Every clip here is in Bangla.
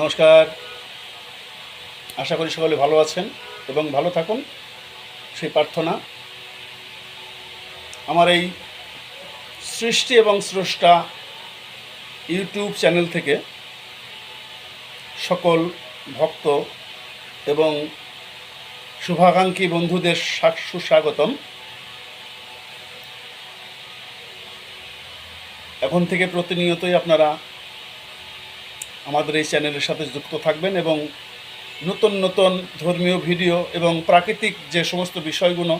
নমস্কার। আশা করি সকলে ভালো আছেন এবং ভালো থাকুন, সেই প্রার্থনা। আমার এই সৃষ্টি এবং স্রষ্টা ইউটিউব চ্যানেল থেকে সকল ভক্ত এবং শুভাকাঙ্ক্ষী বন্ধুদের সুস্বাগতম। এখন থেকে প্রতিনিয়তই আপনারা আমাদের এই চ্যানেলের সাথে যুক্ত থাকবেন এবং নতুন নতুন ধর্মীয় ভিডিও এবং প্রাকৃতিক যে সমস্ত বিষয়গুলো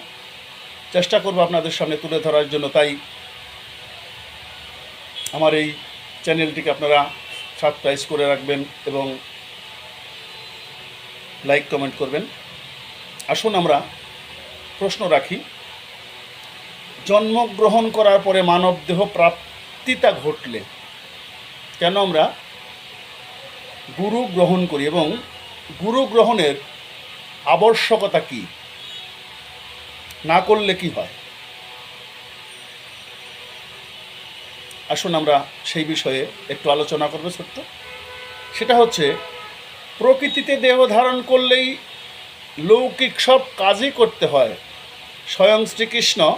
চেষ্টা করব আপনাদের সামনে তুলে ধরার জন্য। তাই আমার এই চ্যানেলটিকে আপনারা সাবস্ক্রাইব করে রাখবেন এবং লাইক, কমেন্ট করবেন। আসুন আমরা প্রশ্ন রাখি। জন্মগ্রহণ করার পরে মানব দেহ প্রাপ্তিতা ঘটলে কেন আমরা গুরু গ্রহণ করি এবং গুরু গ্রহণের আবশ্যকতা কি? না করলে কি হয়? আসুন আমরা সেই বিষয়ে একটু আলোচনা করব ছোট্ট। সেটা হচ্ছে, প্রকৃতিতে দেহ ধারণ করলেই লৌকিক সব কাজই করতে হয়। স্বয়ং শ্রীকৃষ্ণ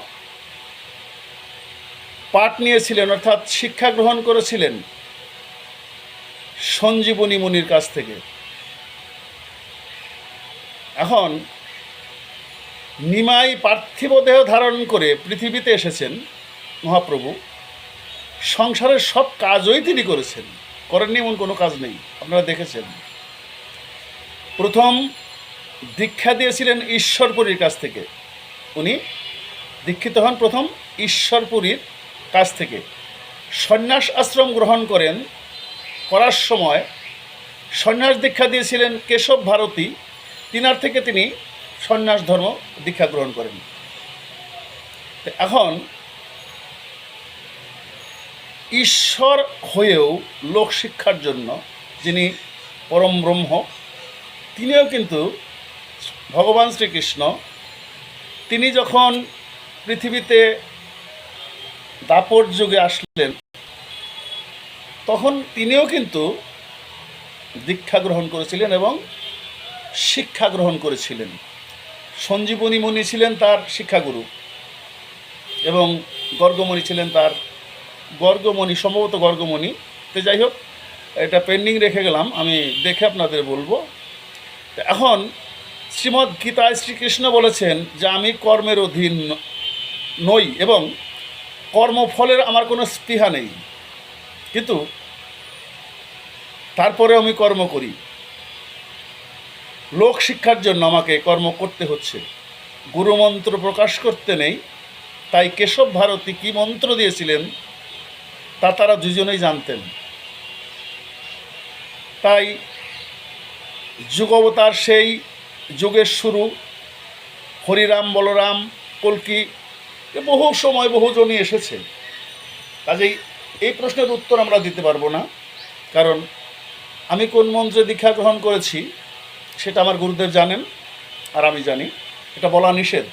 পাঠ নিয়েছিলেন, অর্থাৎ শিক্ষা গ্রহণ করেছিলেন। সঞ্জীবনী মুনির কাছ থেকে। এখন নিমাই পার্থিব দেহ ধারণ করে পৃথিবীতে এসেছেন মহাপ্রভু। সংসারের সব কাজই তিনি করেছেন। করেননি এমন কোনো কাজ নেই। আপনারা দেখেছেন। প্রথম দীক্ষা দিয়েছিলেন ঈশ্বরপুরীর কাছ থেকে। উনি দীক্ষিত হন প্রথম ঈশ্বরপুরীর কাছ থেকে। সন্ন্যাস আশ্রম গ্রহণ করেন করার সময় সন্ন্যাস দীক্ষা দিয়েছিলেন কেশব ভারতী। তিনার থেকে তিনি সন্ন্যাস ধর্ম দীক্ষা গ্রহণ করেন। এখন ঈশ্বর হয়েও লোক শিক্ষার জন্য যিনি পরম ব্রহ্ম, তিনিও কিন্তু ভগবান শ্রীকৃষ্ণ। তিনি যখন পৃথিবীতে দাপর যুগে আসলেন তখন তিনিও কিন্তু দীক্ষা গ্রহণ করেছিলেন এবং শিক্ষা গ্রহণ করেছিলেন। সঞ্জীবনী মুনি ছিলেন তার শিক্ষাগুরু এবং গর্গমণি ছিলেন তার গর্গমণি, সম্ভবত গর্গমণি। তো যাই হোক, এটা পেন্ডিং রেখে গেলাম, আমি দেখে আপনাদের বলব। এখন শ্রীমদ্ গীতায় শ্রীকৃষ্ণ বলেছেন যে, আমি কর্মের অধীন নই এবং কর্মফলের আমার কোনো স্পৃহা নেই। কিন্তু তারপরে আমি কর্ম করি। লোক শিক্ষার জন্য আমাকে কর্ম করতে হচ্ছে। গুরুমন্ত্র প্রকাশ করতে নেই। তাই কেশব ভারতী কী মন্ত্র দিয়েছিলেন তা তারা দুজনেই জানতেন। তাই যুগবতার সেই যুগের শুরু। হরিরাম, বলরাম, কল্কি বহু সময় বহুজনই এসেছে। কাজেই এই প্রশ্নের উত্তর আমরা দিতে পারব না, কারণ আমি কোন মন্ত্রে দীক্ষা গ্রহণ করেছি সেটা আমার গুরুদেব জানেন আর আমি জানি। এটা বলা নিষেধ।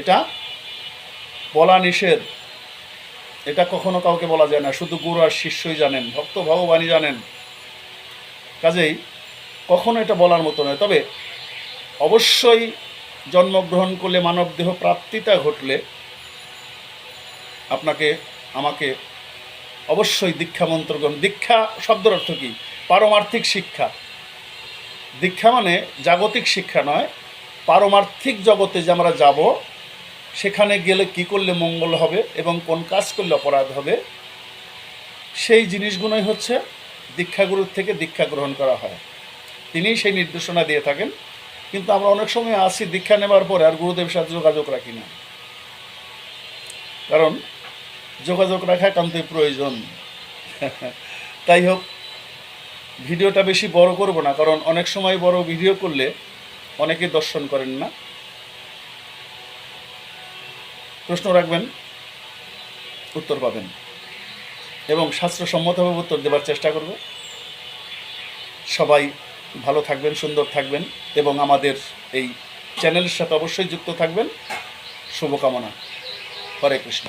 এটা বলা নিষেধ। এটা কখনো কাউকে বলা যায় না, শুধু গুরু আর শিষ্যই জানেন, ভক্ত ভগবানই জানেন। কাজেই কখনো এটা বলার মতো নয়। তবে অবশ্যই জন্মগ্রহণ করলে মানবদেহ প্রাপ্তিতা ঘটলে আপনাকে, আমাকে অবশ্যই দীক্ষা মন্ত্র গ্রহণ। দীক্ষা শব্দের অর্থ কী? পারমার্থিক শিক্ষা। দীক্ষা মানে জাগতিক শিক্ষা নয়। পারমার্থিক জগতে যে আমরা যাব, সেখানে গেলে কি করলে মঙ্গল হবে এবং কোন কাজ করলে অপরাধ হবে, সেই জিনিসগুলোই হচ্ছে দীক্ষাগুরুর থেকে দীক্ষা গ্রহণ করা হয়। তিনিই সেই নির্দেশনা দিয়ে থাকেন। কিন্তু আমরা অনেক সময় আসি দীক্ষা নেবার পরে আর গুরুদেবের সাথে যোগাযোগ রাখি না। কারণ যোগাযোগ রাখা একান্তই প্রয়োজন। তাই হোক, ভিডিওটা বেশি বড় করব না, কারণ অনেক সময় বড় ভিডিও করলে অনেকে দর্শন করেন না। প্রশ্ন রাখবেন, উত্তর পাবেন। এবং শাস্ত্রসম্মতভাবে উত্তর দেওয়ার চেষ্টা করব। সবাই ভালো থাকবেন, সুন্দর থাকবেন, এবং আমাদের এই চ্যানেলের সাথে অবশ্যই যুক্ত থাকবেন। শুভকামনা। হরে কৃষ্ণ।